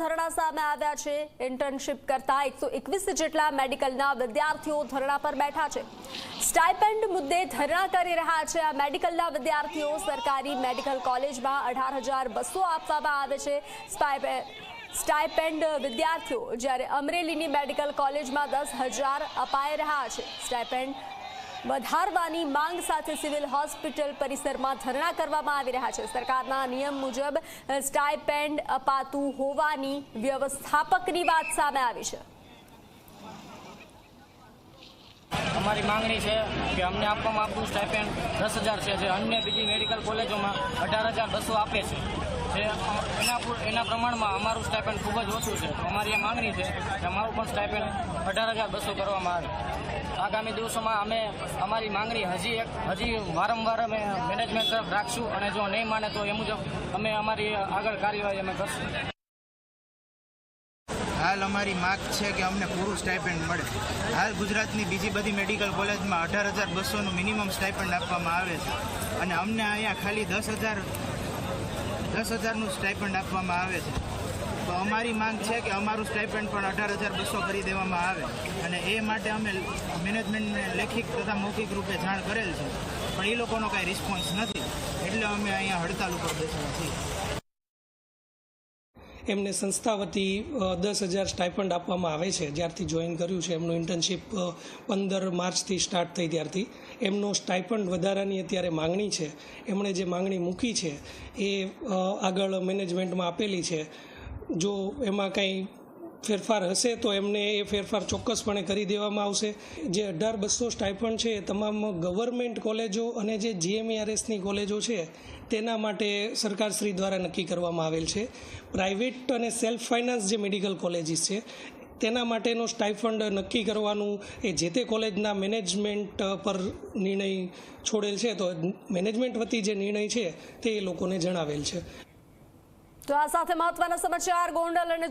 ધરણા સામે આવ્યા છે. ઇન્ટર્નશીપ કરતા એકસો એકવીસ જેટલા મેડિકલના વિદ્યાર્થીઓ ધરણા પર બેઠા છે. સ્ટાઇપેન્ડ મુદ્દે ધરણા કરી રહ્યા છે. આ મેડિકલના વિદ્યાર્થીઓ સરકારી મેડિકલ કોલેજમાં અઢાર હજાર બસો આપવામાં આવે છે. સ્ટાઇપે સ્ટાઇપેન્ડ વિદ્યાર્થીઓ જ્યારે અમરેલીની મેડિકલ કોલેજમાં દસ હજાર અપાઈ રહ્યા છે. સ્ટાઇપેન્ડ વધારવાની માંગ સાથે સિવિલ હોસ્પિટલ પરિસરમાં ધરણા કરવામાં આવી રહ્યા છે. સરકારના નિયમ મુજબ સ્ટાઇપેન્ડ અપાતું હોવાની વ્યવસ્થાપકની વાત સામે આવી છે. અમારી માંગણી છે કે અમને આપવામાં આપતું સ્ટાઇપેન્ડ દસ હજાર છે, જે અન્ય બીજી મેડિકલ કોલેજોમાં અઢાર હજાર બસો આપે છે. જે એના એના પ્રમાણમાં અમારું સ્ટાઇપેન્ડ ખૂબ જ ઓછું છે. અમારી એ માંગણી છે કે અમારું પણ સ્ટાઇપેન્ડ અઢાર હજાર બસો કરવામાં આવે. આગામી દિવસોમાં અમે અમારી માંગણી હજી એક હજી વારંવાર અમે મેનેજમેન્ટ તરફ રાખશું અને જો નહીં માને તો એ મુજબ અમે અમારી આગળ કાર્યવાહી અમે કરશું. હાલ અમારી માગ છે કે અમને પૂરું સ્ટાઇપેન્ડ મળે. હાલ ગુજરાતની બીજી બધી મેડિકલ કોલેજમાં અઢાર હજાર બસોનું મિનિમમ સ્ટાઇપેન્ડ આપવામાં આવે છે. અને અમને અહીંયા ખાલી દસ હજાર દસ હજારનું સ્ટાઇપેન્ડ આપવામાં આવે છે. તો અમારી માંગ છે કે અમારું સ્ટાઇપેન્ડ પણ અઢાર હજાર બસો કરી દેવામાં આવે અને એ માટે અમે મેનેજમેન્ટને લેખિત તથા મૌખિક રૂપે જાણ કરેલ છે. પણ એ લોકોનો કાંઈ રિસ્પોન્સ નથી. એટલે અમે અહીંયા હડતાલ ઉપર બેસેલા છીએ. એમને સંસ્થા વતી દસ હજાર સ્ટાઇપન્ડ આપવામાં આવે છે. જ્યારથી જોઈન કર્યું છે. એમનું ઇન્ટર્નશીપ પંદર માર્ચથી સ્ટાર્ટ થઈ ત્યારથી. એમનો સ્ટાઇપન્ડ વધારાની અત્યારે માંગણી છે. એમણે જે માંગણી મૂકી છે, એ આગળ મેનેજમેન્ટમાં આપેલી છે. જો એમાં કંઈ ફેરફાર હશે તો એમને એ ફેરફાર ચોક્કસપણે કરી દેવામાં આવશે. જે અઢાર બસો સ્ટાઇપન્ડ છે એ તમામ ગવર્મેન્ટ કોલેજો અને જે જીએમઈઆરએસની કોલેજો છે તેના માટે સરકારશ્રી દ્વારા નક્કી કરવામાં આવેલ છે. પ્રાઇવેટ અને સેલ્ફ ફાઇનાન્સ જે મેડિકલ કોલેજીસ છે તેના માટેનો સ્ટાઇફંડ નક્કી કરવાનું એ જે તે કોલેજના મેનેજમેન્ટ પર નિર્ણય છોડેલ છે. તો મેનેજમેન્ટ વતી જે નિર્ણય છે તે એ લોકોને જણાવેલ છે. તો આ સાથે મહત્વના સમાચાર ગોંડલ અને